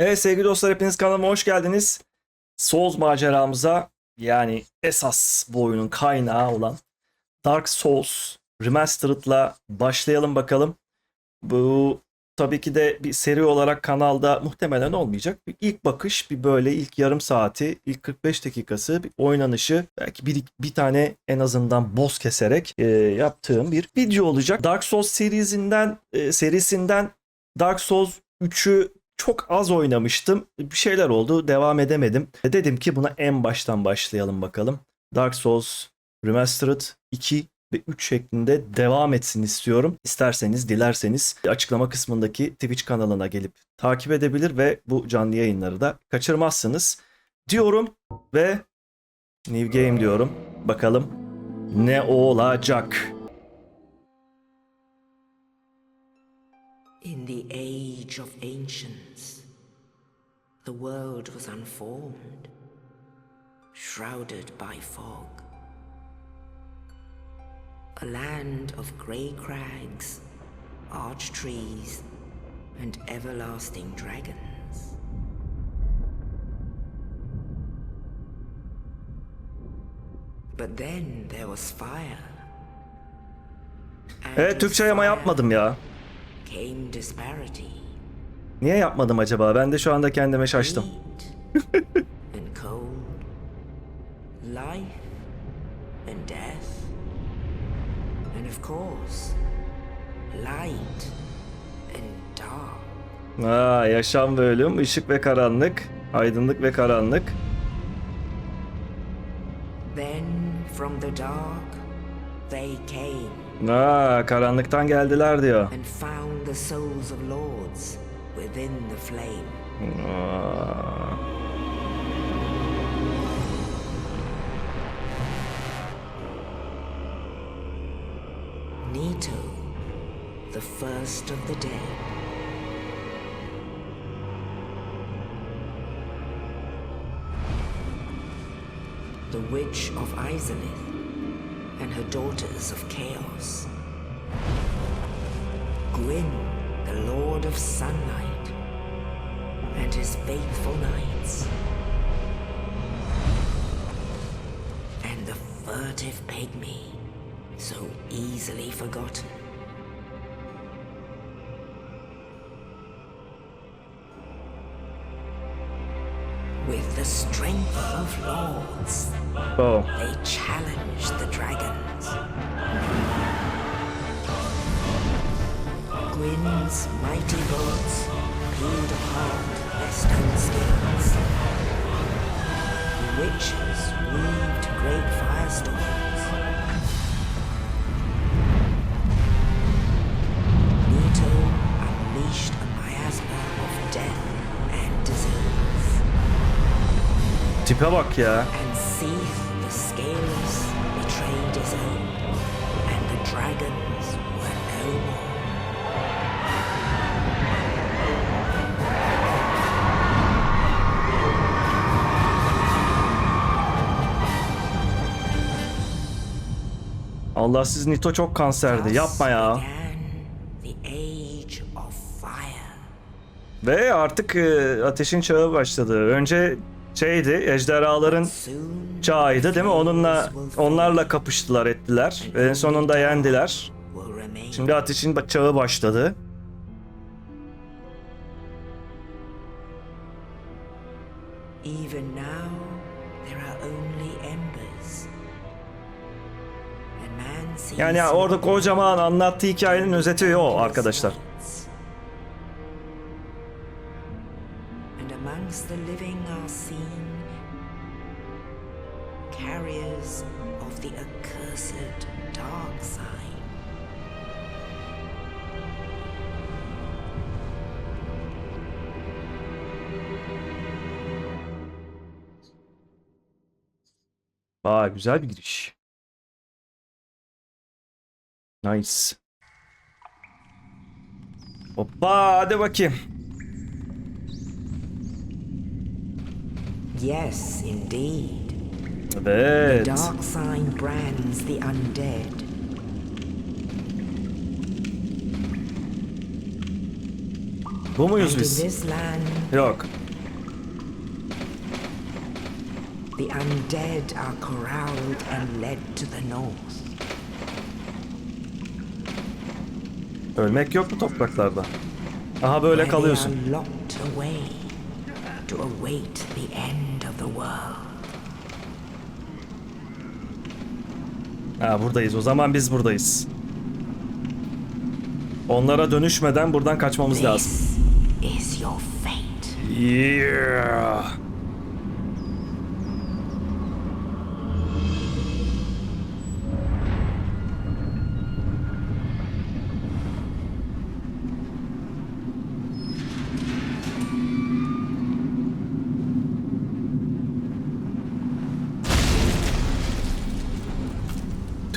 Evet sevgili dostlar hepiniz kanalıma hoş geldiniz. Souls maceramıza yani esas bu oyunun kaynağı olan Dark Souls Remastered'la başlayalım bakalım. Bu tabii ki de bir seri olarak kanalda muhtemelen olmayacak. Bir ilk bakış bir böyle ilk yarım saati, ilk 45 dakikası bir oynanışı belki bir, bir tane en azından boss keserek e, yaptığım bir video olacak. Dark Souls serisinden e, serisinden Dark Souls 3'ü çok az oynamıştım. Bir şeyler oldu. Devam edemedim. E, Dedim ki buna en baştan başlayalım bakalım. Dark Souls Remastered 2 ve 3 şeklinde devam etsin istiyorum. İsterseniz, dilerseniz açıklama kısmındaki Twitch kanalına gelip takip edebilir ve bu canlı yayınları da kaçırmazsınız diyorum ve New Game diyorum. Bakalım ne olacak? In the age of ancients, the world was unformed, shrouded by fog. A land of grey crags, arch trees, and everlasting dragons. But then there was fire. Evet Türkçe yama yapmadım ya. Niye yapmadım acaba? Ben de şu anda kendime şaştım. Aa, yaşam ve ölüm, ışık ve karanlık, aydınlık ve karanlık. Then from the dark, they came Aa, karanlıktan geldiler diyor. and found the souls of lords within the flame. Aa. Nito, the first of the dead. The Witch of Izalith and her daughters of Chaos. Gwyn, the Lord of Sunlight, and his faithful knights. And the furtive pygmy, so easily forgotten. With the strength of lords, Oh. they challenged the dragons. Gwyn's mighty bullets peeled apart their stone skills. The witches weaved great firestorms. Were no more. Allah siz Nito çok kanserdi. Yapma ya. Ve artık e, ateşin çağı başladı. Önce şeydi, ejderhaların çağıydı değil mi? Onunla onlarla kapıştılar, ettiler. Ve en sonunda yendiler. Şimdi ateşin çağı başladı. Even now, there are only embers. Yani orada kocaman anlattığı hikayenin özeti o arkadaşlar. Güzel bir giriş. Nice. Hoppa hadi bakayım. Yes, indeed. Evet. Dark sign brands the undead. Bu muyuz biz? Yok. The undead are corralled and led to the north. Ölmek yok mu topraklarda? Aha böyle where kalıyorsun. Are locked away to await the end of the world. Ha buradayız. O zaman biz buradayız. Onlara dönüşmeden buradan kaçmamız lazım. This is your fate. Yeah.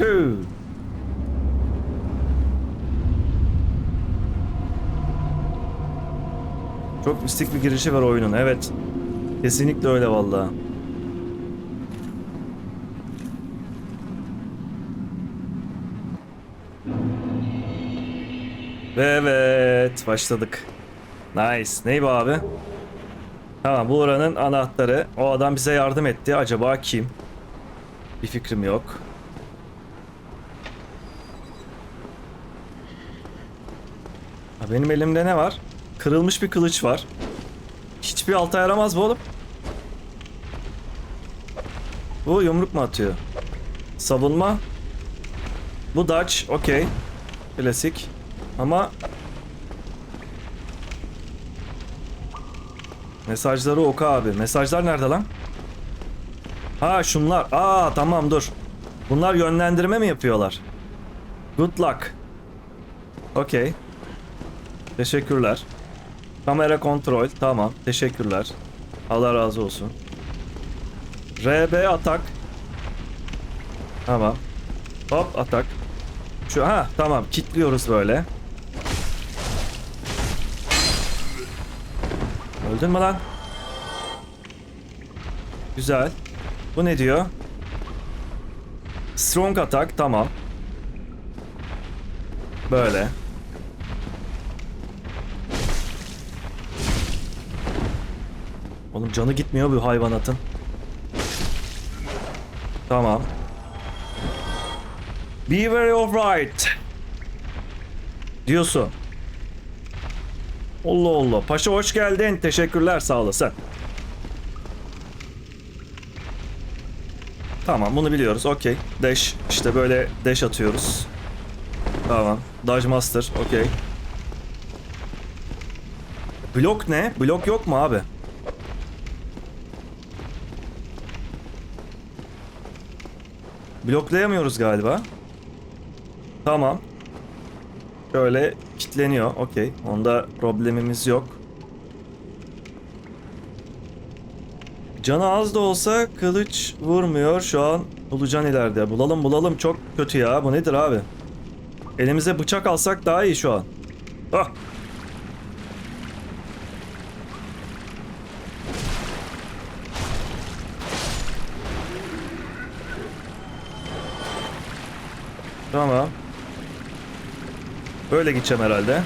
Two. Çok mistik bir girişi var oyunun. Evet. Kesinlikle öyle vallahi. Ve evet başladık. Nice. Ney bu abi? Tamam bu oranın anahtarı. O adam bize yardım etti. Acaba kim? Bir fikrim yok. Benim elimde ne var? Kırılmış bir kılıç var. Hiçbir alta yaramaz bu oğlum. Bu yumruk mu atıyor? Savunma. Bu dodge. Okey. Klasik. Ama Mesajları oku abi. Mesajlar nerede lan? Ha şunlar. Aa tamam dur. Bunlar yönlendirme mi yapıyorlar? Good luck. Okey. Teşekkürler. Kamera kontrol. Tamam. Teşekkürler. Allah razı olsun. RB atak. Tamam. Hop atak. Şu ha tamam. Kitliyoruz böyle. Öldün mü lan? Güzel. Bu ne diyor? Strong atak. Tamam. Böyle. Oğlum canı gitmiyor bu hayvanatın. Tamam. Be very alright. Diyorsun. Allah Allah. Paşa hoş geldin. Teşekkürler sağ olasın. Tamam bunu biliyoruz. Okey. Dash. İşte böyle dash atıyoruz. Tamam. Dodge Master. Okey. Blok ne? Blok yok mu abi? Bloklayamıyoruz galiba. Tamam. Şöyle kitleniyor. Okey. Onda problemimiz yok. Canı az da olsa kılıç vurmuyor. Şu an bulacağın ileride. Bulalım bulalım. Çok kötü ya. Bu nedir abi? Elimize bıçak alsak daha iyi şu an. Ah. Tamam. Böyle gideceğim herhalde.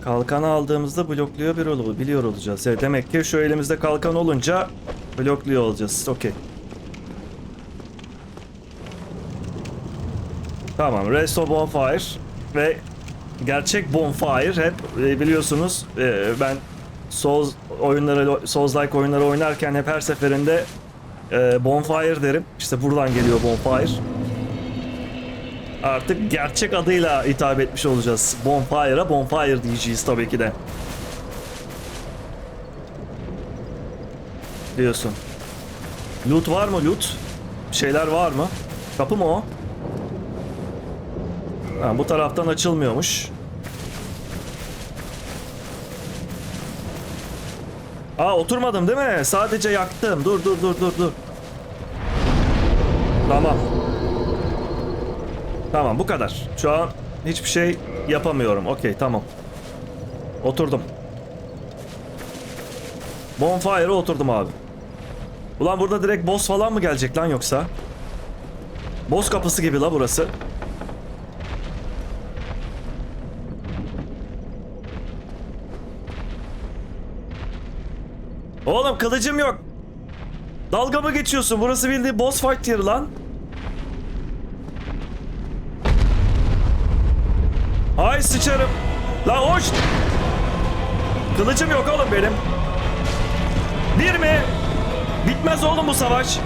Kalkanı aldığımızda blokluyor bir ol biliyor olacağız. Evet, demek ki şu elimizde kalkan olunca blokluyor olacağız. Okey. Tamam. Rest of Bonfire ve gerçek Bonfire hep e, biliyorsunuz e, ben Souls oyunları Souls-like oyunları oynarken hep her seferinde e, Bonfire derim. İşte buradan geliyor Bonfire. Artık gerçek adıyla hitap etmiş olacağız. Bonfire'a Bonfire diyeceğiz tabii ki de. Diyorsun. Loot var mı loot? Şeyler var mı? Kapı mı o? Ha, bu taraftan açılmıyormuş. Aa oturmadım değil mi? Sadece yaktım. Dur dur dur dur dur. Tamam. Tamam bu kadar. Şu an hiçbir şey yapamıyorum. Okey tamam. Oturdum. Bonfire'a oturdum abi. Ulan burada direkt boss falan mı gelecek lan yoksa? Boss kapısı gibi la burası. Oğlum kılıcım yok. Dalga mı geçiyorsun? Burası bildiğin boss fight yeri lan. Ay sıçarım. La hoş. Kılıcım yok oğlum benim. Bir mi? Bitmez oğlum bu savaş.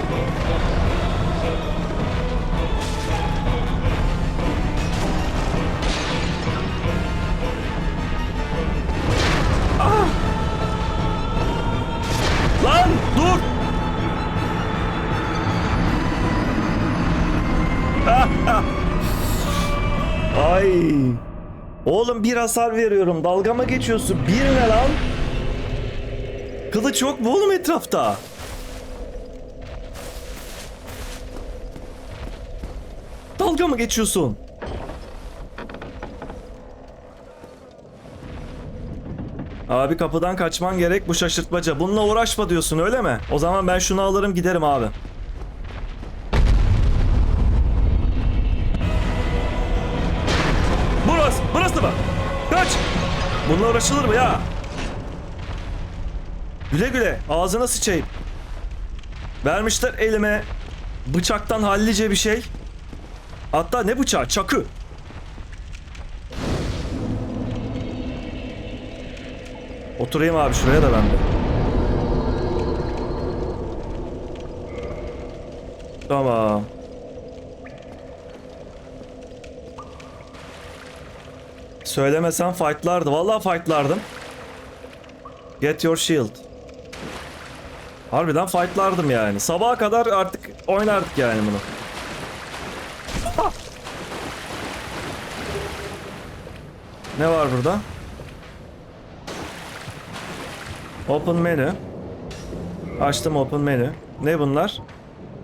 Oğlum bir hasar veriyorum. Dalga mı geçiyorsun? Bir ne lan? Kılıç yok mu oğlum etrafta? Dalga mı geçiyorsun? Abi kapıdan kaçman gerek bu şaşırtmaca. Bununla uğraşma diyorsun öyle mi? O zaman ben şunu alırım giderim abi. Bununla uğraşılır mı ya? Güle güle ağzına sıçayım. Vermişler elime bıçaktan hallice bir şey. Hatta ne bıçağı? Çakı. Oturayım abi şuraya da ben de. Tamam. Söylemesen fightlardı. Vallahi fightlardım. Get your shield. Harbiden fightlardım yani. Sabaha kadar artık oynardık yani bunu. Ne var burada? Open menu. Açtım open menu. Ne bunlar?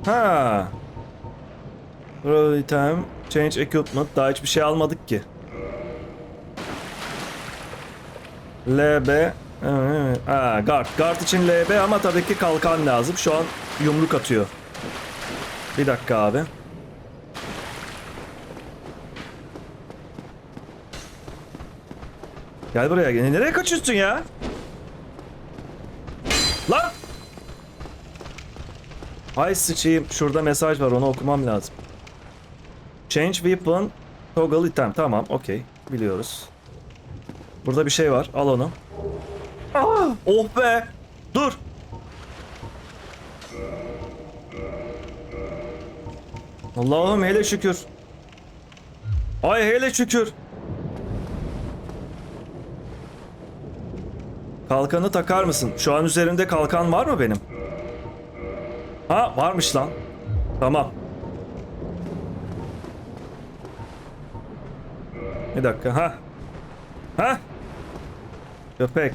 Ha. Roll item, change equipment. Daha hiçbir şey almadık ki. LB. Ha, guard. Guard için LB ama tabii ki kalkan lazım. Şu an yumruk atıyor. Bir dakika abi. Gel buraya. Nereye kaçıyorsun ya? Lan! Hay sıçayım. Şurada mesaj var. Onu okumam lazım. Change weapon. Toggle item. Tamam. Okey. Biliyoruz. Burada bir şey var. Al onu. Aa, oh be. Dur. Allah'ım hele şükür. Ay hele şükür. Kalkanı takar mısın? Şu an üzerinde kalkan var mı benim? Ha varmış lan. Tamam. Bir dakika ha. Ha? Köpek.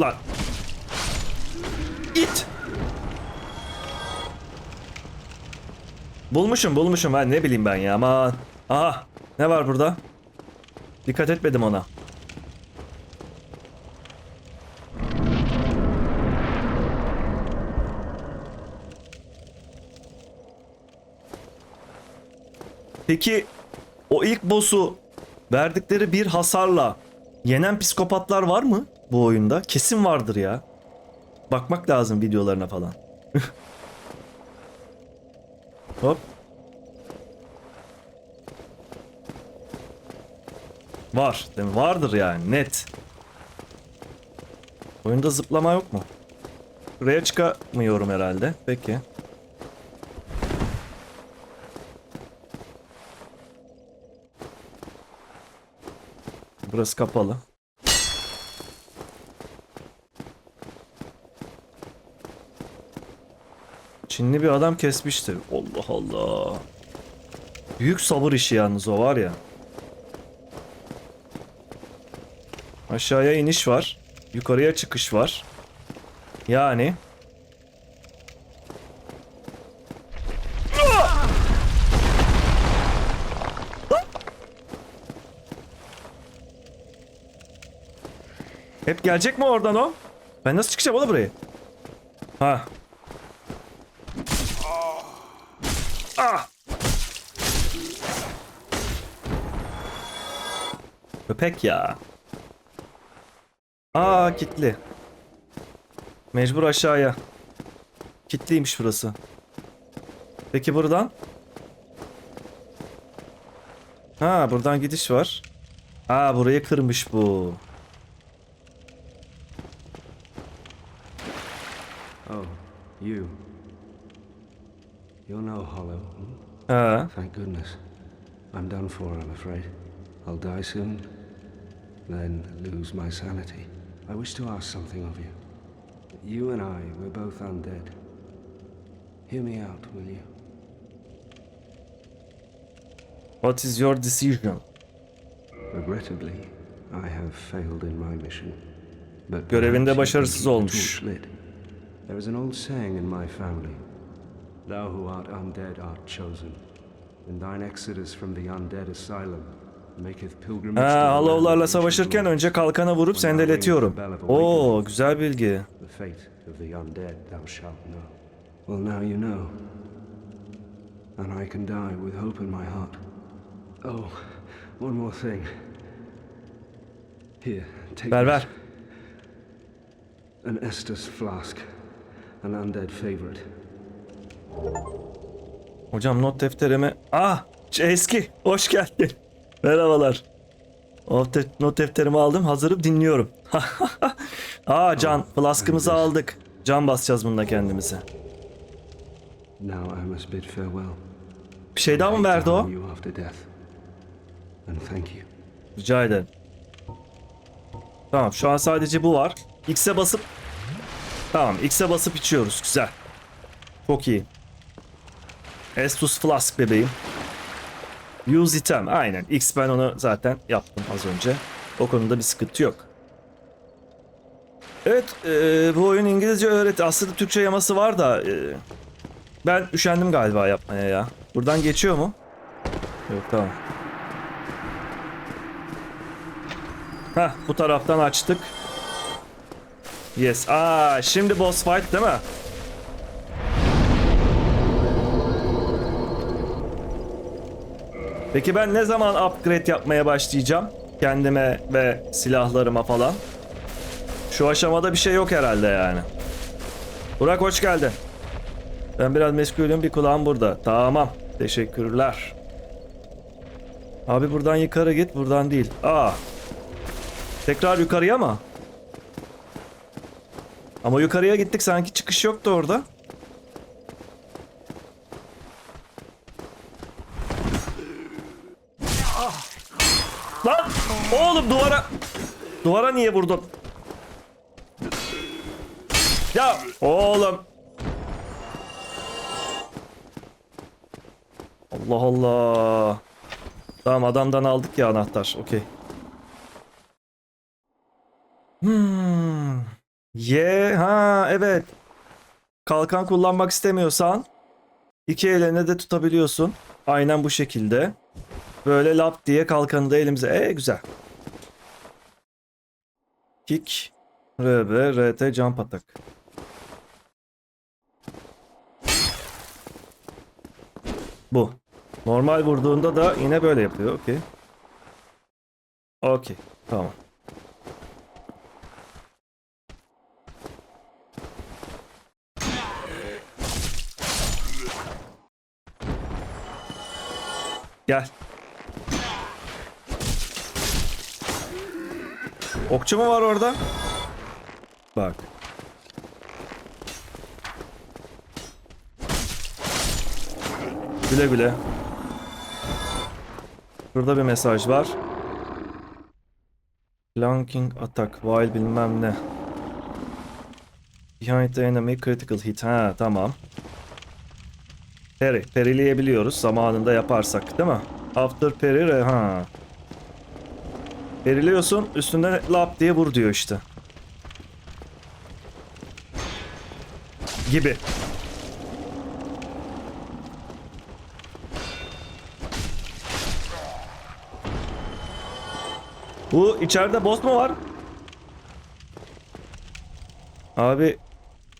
Lan. İt. Bulmuşum bulmuşum ben ne bileyim ben ya aman. Aha ne var burada? Dikkat etmedim ona. Peki o ilk boss'u verdikleri bir hasarla yenen psikopatlar var mı bu oyunda? Kesin vardır ya. Bakmak lazım videolarına falan. Hop. Var. Değil mi? Vardır yani net. Oyunda zıplama yok mu? Buraya çıkamıyorum herhalde. Peki. Burası kapalı. Çinli bir adam kesmişti. Allah Allah. Büyük sabır işi yalnız o var ya. Aşağıya iniş var. Yukarıya çıkış var. Yani Hep gelecek mi oradan o? Ben nasıl çıkacağım oğlum buraya? Ha. Ah. Köpek ya. Aa kilitli. Mecbur aşağıya. Kilitliymiş burası. Peki buradan? Ha buradan gidiş var. Ha burayı kırmış bu. You're no hollow. Ha. Thank goodness. I'm done for, I'm afraid. I'll die soon, then lose my sanity. I wish to ask something of you. You and I, we're both undead. Hear me out, will you? What is your decision? Regrettably, I have failed in my mission. But Görevinde başarısız can keep the olmuş. There is an old saying in my family. Thou who art undead art chosen. And thine exodus from the undead asylum Ha, Hollow'larla savaşırken önce kalkana vurup sendeletiyorum. Oo, güzel bilgi. And I can die with hope in my heart. Oh, one more thing. Here, take Ver this. ver. An Estus flask. An undead favorite. Hocam not defterimi... Ah! Eski. Hoş geldin. Merhabalar. Not, def- not defterimi aldım. Hazırım dinliyorum. Aa can. Flaskımızı aldık. Can basacağız bunda kendimize. Bir şey daha mı verdi o? Rica ederim. Tamam şu an sadece bu var. X'e basıp... Tamam X'e basıp içiyoruz. Güzel. Çok iyi. Estus Flask bebeğim. Use item. Aynen. X ben onu zaten yaptım az önce. O konuda bir sıkıntı yok. Evet eee, bu oyun İngilizce öğret. Aslında Türkçe yaması var da eee, ben üşendim galiba yapmaya ya. Buradan geçiyor mu? Yok tamam. Heh, bu taraftan açtık. Yes. Aa, şimdi boss fight değil mi? Peki ben ne zaman upgrade yapmaya başlayacağım? Kendime ve silahlarıma falan. Şu aşamada bir şey yok herhalde yani. Burak hoş geldin. Ben biraz meşgulüm bir kulağım burada. Tamam. Teşekkürler. Abi buradan yukarı git buradan değil. Aa Tekrar yukarıya mı? Ama yukarıya gittik sanki çıkış yoktu orada. Lan oğlum duvara duvara niye vurdun? Ya oğlum. Allah Allah. Tamam adamdan aldık ya anahtar. Okey. Hmm. Ye ha evet. Kalkan kullanmak istemiyorsan iki eline de tutabiliyorsun. Aynen bu şekilde. Böyle lap diye kalkanı da elimize. E güzel. Kick. RB, RT, jump atak. Bu. Normal vurduğunda da yine böyle yapıyor. Okey. Okey. Tamam. Gel. Okçu mu var orada? Bak. Güle güle. Burada bir mesaj var. Flanking attack while bilmem ne. Behind the enemy critical hit. Ha tamam. Peri. Perileyebiliyoruz zamanında yaparsak değil mi? After peri ha. Periliyorsun üstünden lap diye vur diyor işte. Gibi. Bu içeride boss mu var? Abi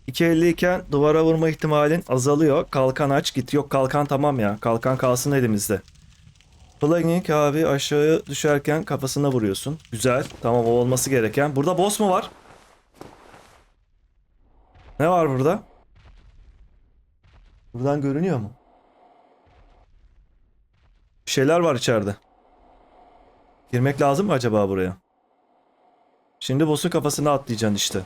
2.50 iken duvara vurma ihtimalin azalıyor. Kalkan aç git. Yok kalkan tamam ya. Kalkan kalsın elimizde. Plugging abi aşağıya düşerken kafasına vuruyorsun. Güzel. Tamam o olması gereken. Burada boss mu var? Ne var burada? Buradan görünüyor mu? Bir şeyler var içeride. Girmek lazım mı acaba buraya? Şimdi boss'un kafasına atlayacaksın işte.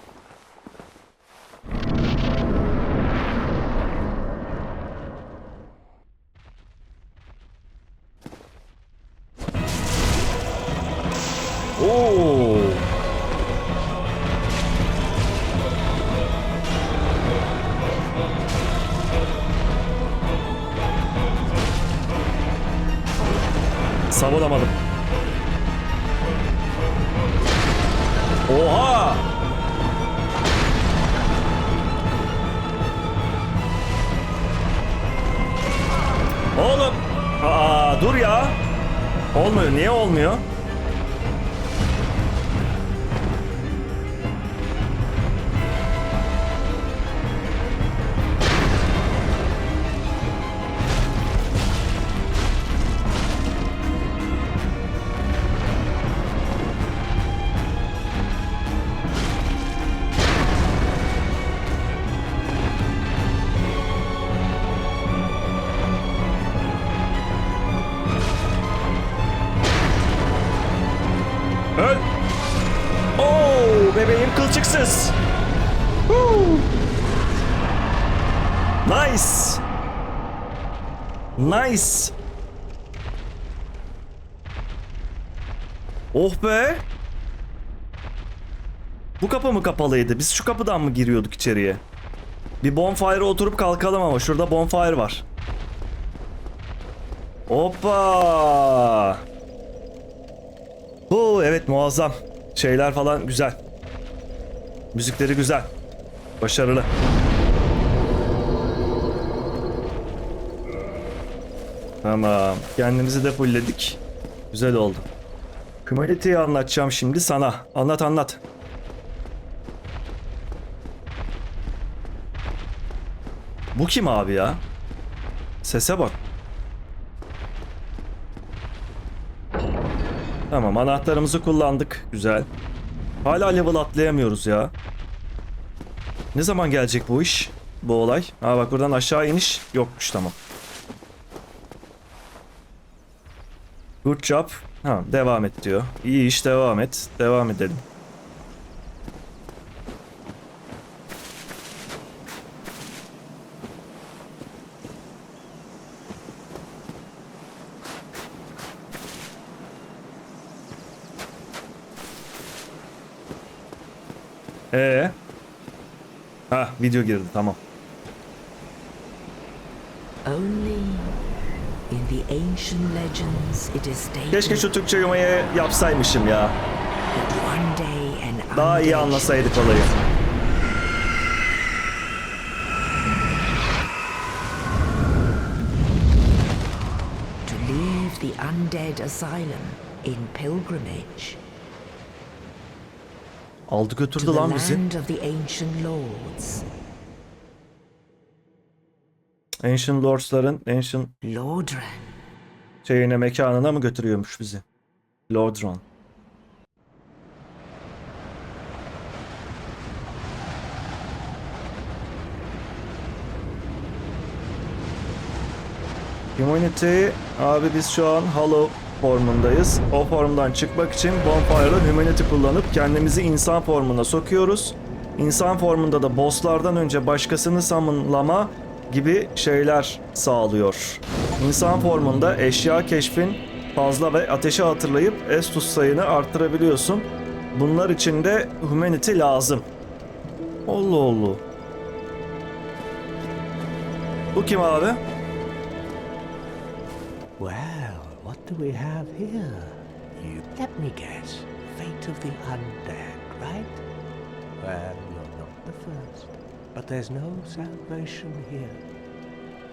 Nice. Oh be. Bu kapı mı kapalıydı? Biz şu kapıdan mı giriyorduk içeriye? Bir bonfire'a oturup kalkalım ama şurada bonfire var. Hoppa. Oo evet muazzam. Şeyler falan güzel. Müzikleri güzel. Başarılı. Tamam. Kendimizi de fullledik. Güzel oldu. Humanity'yi anlatacağım şimdi sana. Anlat anlat. Bu kim abi ya? Sese bak. Tamam anahtarımızı kullandık. Güzel. Hala level atlayamıyoruz ya. Ne zaman gelecek bu iş? Bu olay. Ha bak buradan aşağı iniş yokmuş tamam. Good job. Ha devam et diyor. İyi iş devam et. Devam edelim. Ee? Ha video girdi tamam. Only in the ancient legends it is stated Keşke şu Türkçe yumayı yapsaymışım ya. Daha iyi anlasaydık olayı. the undead asylum in pilgrimage Aldı götürdü lan bizi. land of the ancient lords. Ancient Lords'ların Ancient Lordran. Şeyine mekanına mı götürüyormuş bizi? Lordran. Humanity abi biz şu an Hollow formundayız. O formdan çıkmak için Bonfire'ın Humanity kullanıp kendimizi insan formuna sokuyoruz. İnsan formunda da bosslardan önce başkasını summonlama gibi şeyler sağlıyor. İnsan formunda eşya keşfin fazla ve ateşi hatırlayıp Estus sayını arttırabiliyorsun. Bunlar için de Humanity lazım. Allah Allah. Bu kim abi? Well, what do we have here? You let me guess. Fate of the undead, right? Well, you're not the first. But there's no salvation here.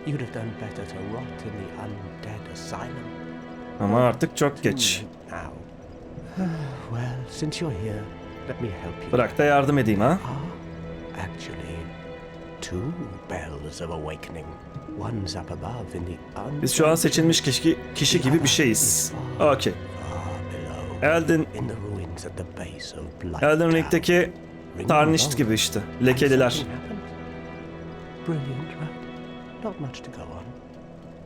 You'd have done better to rot in the undead asylum. Ama artık çok geç. Now. well, since you're here, let me help you. Bırak da yardım edeyim ha. Ah, actually, two bells of awakening. One's up above in the Biz şu an seçilmiş kişi, kişi gibi bir şeyiz. Okey. Elden, in the ruins at the base of Blight Elden. Ring'deki Ring Tarnished gibi işte. Lekeliler. Brilliant? Not much to go on,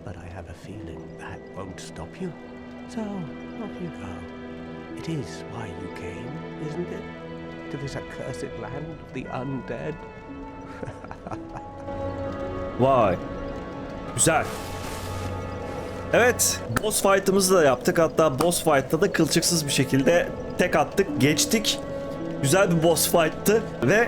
but I have a feeling that won't stop you. So, off you go. It is why you came, isn't it? To this accursed land of the undead? Vay. Güzel. Evet, boss fight'ımızı da yaptık. Hatta boss fight'ta da kılçıksız bir şekilde tek attık, geçtik. Güzel bir boss fight'tı ve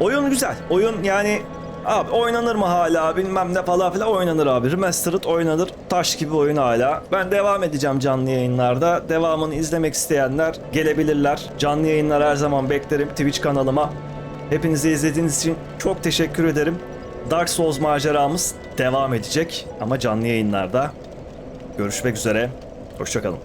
oyun güzel. Oyun yani abi oynanır mı hala bilmem ne falan filan oynanır abi. Remastered oynanır. Taş gibi oyun hala. Ben devam edeceğim canlı yayınlarda. Devamını izlemek isteyenler gelebilirler. Canlı yayınlar her zaman beklerim Twitch kanalıma. Hepinize izlediğiniz için çok teşekkür ederim. Dark Souls maceramız devam edecek ama canlı yayınlarda. Görüşmek üzere. Hoşçakalın.